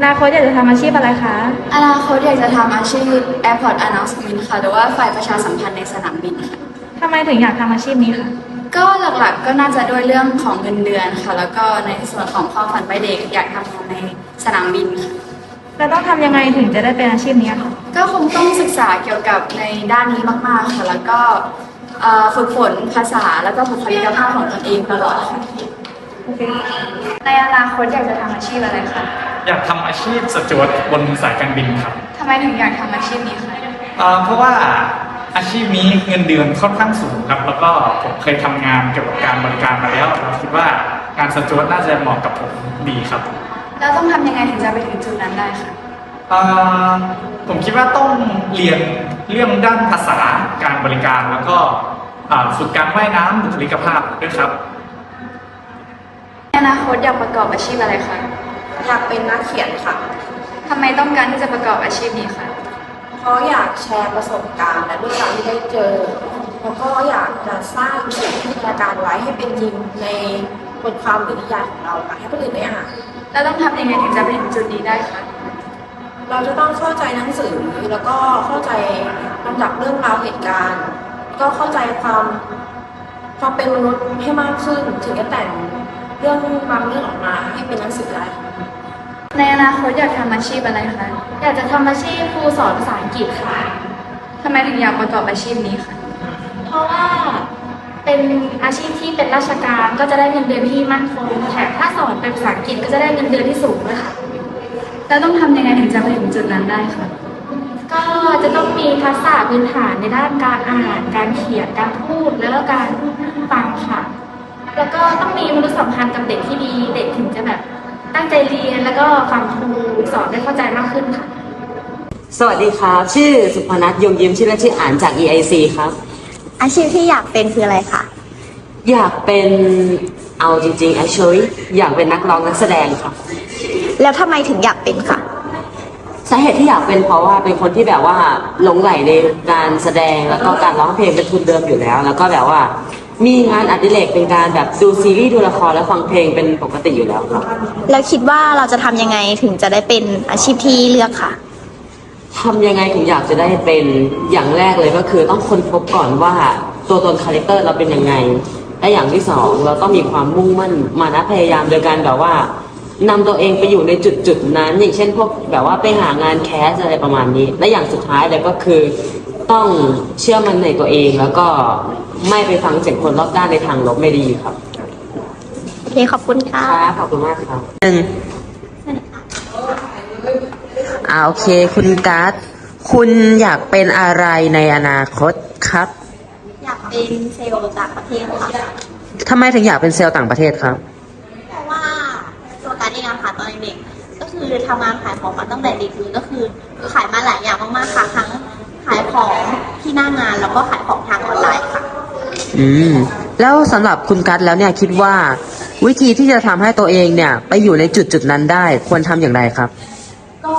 อนาคตอยากจะทำอาชีพอะไรคะ อนาคตอยากจะทำอาชีพ Airport Announcement ค่ะหรือว่าฝ่ายประชาสัมพันธ์ในสนามบินค่ะทำไมถึงอยากทำอาชีพนี้คะ ก็หลักๆก็น่าจะด้วยเรื่องของเงินเดือนค่ะ แล้วก็ในส่วนของความฝันวัยเด็กอยากทำงานในสนามบินค่ะเราต้องทำยังไงถึงจะได้เป็นอาชีพนี้คะก็คงต้องศึกษาเกี่ยวกับในด้านนี้มากๆค่ะแล้วก็เอ่อฝึกฝนภาษาแล้วก็บุคลิกภาพของตนเองตลอดค่ะโอเคในอนาคตอยากจะทำอาชีพอะไรคะ อยากทำอาชีพสจวตบนสายการบินครับทำไมถึงอยากทำอาชีพนี้คะเอ่อเพราะว่าอาชีพนี้เงินเดือนค่อนข้างสูงครับแล้วก็ผมเคยทำงานเกี่ยวกับการบริการมาแล้วเราคิดว่าการสจวตน่าจะเหมาะกับผมดีครับแล้วต้องทำยังไงถึงจะไปถึงจุดนั้นได้คะเอ่อผมคิดว่าต้องเรียนเรื่องด้านภาษาการบริการแล้วก็เอ่อฝึกการว่ายน้ำบุคลิกภาพด้วยครับ ในอนาคตอยากประกอบอาชีพอะไรคะ อยากเป็นนักเขียนค่ะ ทำไมต้องการที่จะประกอบอาชีพนี้คะเพราะอยากแชร์ประสบการณ์และเรื่องราวที่ได้เจอ แล้วก็อยากจะสร้างสิ่งที่จินตนาการไว้ให้เป็นจริงในบทความหรือนิยายของเราค่ะให้คนอื่นได้อ่านแล้วต้องทำยังไงถึงจะไปถึงจุดนี้ได้คะ เราจะต้องเข้าใจหนังสือแล้วก็เข้าใจลำดับเรื่องราวเหตุการณ์ ก็เข้าใจความความเป็นมนุษย์ให้มากขึ้นถึงจะแต่ง เรื่องบางเรื่องออกมาให้เป็นหนังสือได้ค่ะในอนาคตอยากทำอาชีพอะไรคะ อยากจะทำอาชีพครูสอนภาษาอังกฤษค่ะ ทำไมถึงอยากประกอบอาชีพนี้คะเพราะว่าเป็นอาชีพที่เป็นราชการก็จะได้เงินเดือนที่มั่นคงแถมถ้าสอนเป็นภาษาอังกฤษก็จะได้เงินเดือนที่สูงด้วยค่ะ แล้วต้องทำยังไงถึงจะไปถึงจุดนั้นได้คะก็จะต้องมีทักษะพื้นฐานในด้านการอ่าน การเขียน การพูด แล้วก็การฟังค่ะ แล้วก็ต้องมีมนุษยสัมพันธ์กับเด็กที่ดี เด็กถึงจะแบบตั้งใจเรียนแล้วก็ฟังครูสอนได้เข้าใจมากขึ้นค่ะ สวัสดีครับ ชื่อสุพนัทยงยิ้มชื่อเล่นชื่ออ่านจาก EIC ครับ อาชีพที่อยากเป็นคืออะไรคะ อยากเป็นเอาจริงๆ actually อยากเป็นนักร้องนักแสดงครับแล้วทำไมถึงอยากเป็นคะ สาเหตุที่อยากเป็นเพราะว่าเป็นคนที่แบบว่าหลงไหลในการแสดงแล้วก็การร้องเพลงเป็นทุนเดิมอยู่แล้ว แล้วก็แบบว่า มีงานอดิเรกเป็นการแบบดูซีรีส์ดูละครและฟังเพลงเป็นปกติอยู่แล้วครับแล้วคิดว่าเราจะทำยังไงถึงจะได้เป็นอาชีพที่เลือกค่ะ ทำยังไงถึงอยากจะได้เป็นอย่างแรกเลยก็คือต้องค้นพบก่อนว่าตัวตนคาแรคเตอร์เราเป็นยังไง และอย่างที่สองเราต้องมีความมุ่งมั่นมานะพยายามโดยการแบบว่านำตัวเองไปอยู่ในจุดจุดๆนั้น อย่างเช่นพวกแบบว่าไปหางานแคสอะไรประมาณนี้ และอย่างสุดท้ายเลยก็คือ ต้องเชื่อมันในตัวเอง แล้วก็ไม่ไปฟังเสียงคนรอบด้านในทางลบไม่ดีครับโอเคขอบคุณค่ะครับขอบคุณมากครับหนึ่งอ่าโอเค คุณการ์ดคุณอยากเป็นอะไรในอนาคตครับ อยากเป็นเซลล์ต่างประเทศค่ะทำไมถึงอยากเป็นเซลล์ต่างประเทศครับ เพราะว่าตัวการเองอะค่ะตอนเด็กๆก็คือทำงานขายของมาตั้งแต่เด็กเลยก็คือขายมาหลายอย่างมากๆค่ะทั้งขายของที่หน้างานแล้วก็ขายของทางออนไลน์ค่ะ อืม แล้วสำหรับคุณกัตแล้วเนี่ยคิดว่า วิธีที่จะทำให้ตัวเองเนี่ย ไปอยู่ในจุดจุดๆนั้นได้ควรทำอย่างไรครับ ก็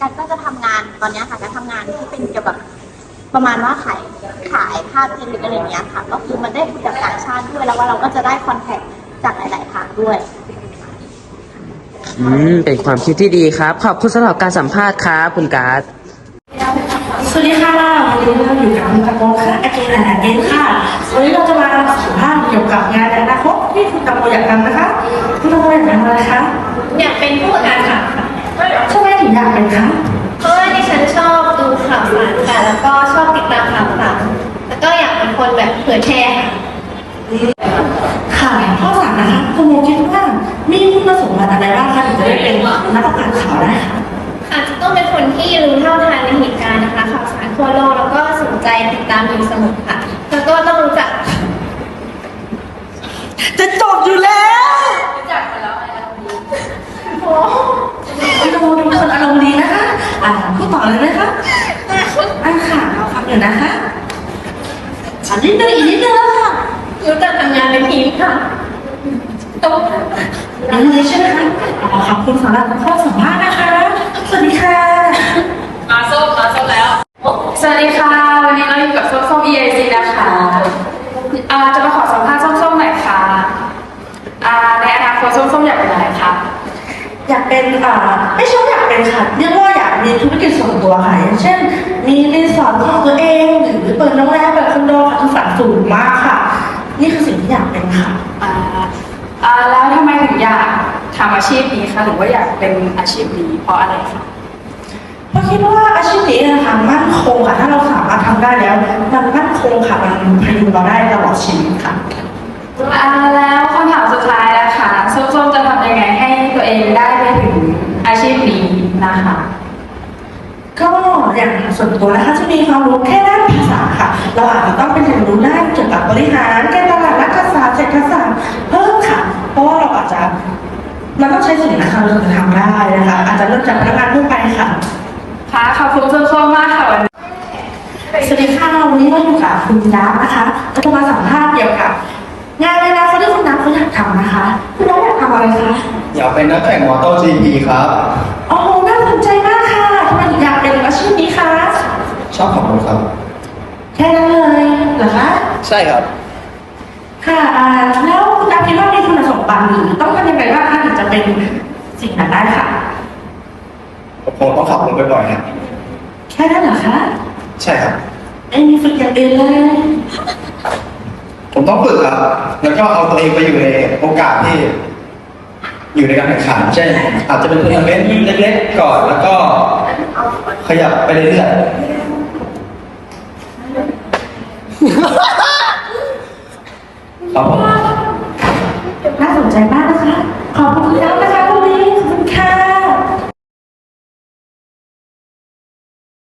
การก็จะทำงานตอนเนี้ยค่ะการทำงานที่เป็นเกี่ยวกับประมาณว่าขายขายภาพเทนหรืออะไรอย่างเงี้ยค่ะ ก็คือมันได้คุยกับต่างชาติด้วยแล้วว่าเราก็จะได้คอนแทคจากหลายๆทางด้วย อืม เป็นความคิดที่ดีครับ ขอบคุณสำหรับการสัมภาษณ์ครับคุณกัต สวัสดีค่ะวันนี้เราอยู่กับคุณตะโกค่ะอาเจนและอาเจนค่ะ วันนี้เราจะมาสัมภาษณ์เกี่ยวกับงานในอนาคตที่คุณตะโกอยากทำนะคะ คุณตะโกอยากทำอะไรคะอยากเป็นผู้ประกาศข่าวค่ะทำไมถึงอยากเป็นคะเพราะว่าดิฉันชอบดูข่าวสารค่ะแล้วก็ชอบติดตามข่าวสารแล้วก็อยากเป็นคนแบบเผยแพร่ค่ะค่ะข้อสามนะคะคุณโมคิดว่ามีคุณสมบัติอะไรบ้างคะถึงจะได้เป็นนักประกาศข่าวได้คะอาจจะ ต้องเป็นคนที่รู้เท่าทันในเหตุการณ์นะคะข่าวสารทั่วโลกแล้วก็สนใจติดตามอยู่เสมอค่ะ แล้วก็ต้องรู้จักจะจบอยู่แล้วโอ้คุณตะโกดูเป็นคนอารมณ์ดีนะคะอ่าพูดต่อเลยไหมคะอ่าค่ะเราฟังอยู่นะคะอันนิดนึงอีกนิดนึงค่ะรู้จักทำงานเป็นทีมค่ะโต๊ะ อันนี้ใช่ไหมคะอ๋อขอบคุณสำหรับข้อสัมภาษณ์นะคะ สวัสดีค่ะ มาส้มมาส้มแล้ว สวัสดีค่ะ วันนี้เราอยู่กับส้มส้ม EIC นะคะอ่าจะมาขอสัมภาษณ์ส้มส้มหน่อยค่ะอ่าในอนาคตส้มส้มอยากเป็นอะไรคะอยากเป็นอ่าไม่ใช่ว่าอยากเป็นค่ะเรียกว่าอยากมีธุรกิจส่วนตัวค่ะอย่างเช่น มีรีสอร์ทของตัวเองหรือเปิดโรงแรมเปิดคอนโดค่ะคือฝันสูงมากค่ะ นี่คือสิ่งที่อยากเป็นค่ะ อ่าอ่าแล้วทำไมถึงอยากทำอาชีพนี้คะหรือว่าอยากเป็นอาชีพนี้เพราะอะไรคะเพราะคิดว่าอาชีพนี้นะคะมั่นคงค่ะถ้าเราสามารถทำได้แล้ว มันมั่นคงค่ะมันพยุงเราได้ตลอดชีวิตค่ะอ่าแล้วคำถามสุดท้ายนะคะส้มๆจะทำยังไงให้ตัวเองได้ไปถึงอาชีพนี้นะคะ ก็อย่างส่วนตัวนะคะจะมีความรู้แค่ด้านภาษาค่ะ เราอาจจะต้องเป็นเรียนรู้ด้านเกี่ยวกับบริหารการตลาดรัฐศาสตร์เศรษฐศาสตร์เพิ่มค่ะ เพราะว่าเราอาจจะมันต้องใช้สิ่งนะคะเราถึงจะทำได้นะคะ อาจจะเริ่มจากพนักงานทั่วไปค่ะค่ะขอบคุณส้มๆมากค่ะวันนี้สวัสดีค่ะวันนี้เราอยู่กับคุณดับนะคะก็จะมาสัมภาษณ์เกี่ยวกับงานในอนาคตที่คุณดับเขาอยากทำนะคะคุณดับอยากทำอะไรคะอยากเป็นนักแข่งมอเตอร์จีพีครับโอ้โหน่าสนใจมากค่ะทำไมถึงอยากเป็นอาชีพนี้คะชอบขับรถครับ แค่นั้นเลยเหรอคะใช่ครับ ค่ะอ่าแล้ว เป็นสิ่งนั้นได้ค่ะ ผมต้องขับรถบ่อยๆครับแค่นั้นเหรอคะใช่ครับไม่มีฝึกอย่างอื่นเลยผมต้องฝึกครับ แล้วก็เอาตัวเองไปอยู่ในโอกาสที่ อยู่ในการแข่งขันเช่นอาจจะเป็นทัวร์นาเมนต์เล็กๆก่อน แล้วก็ขยับไปเรื่อยๆครับผม 好，不知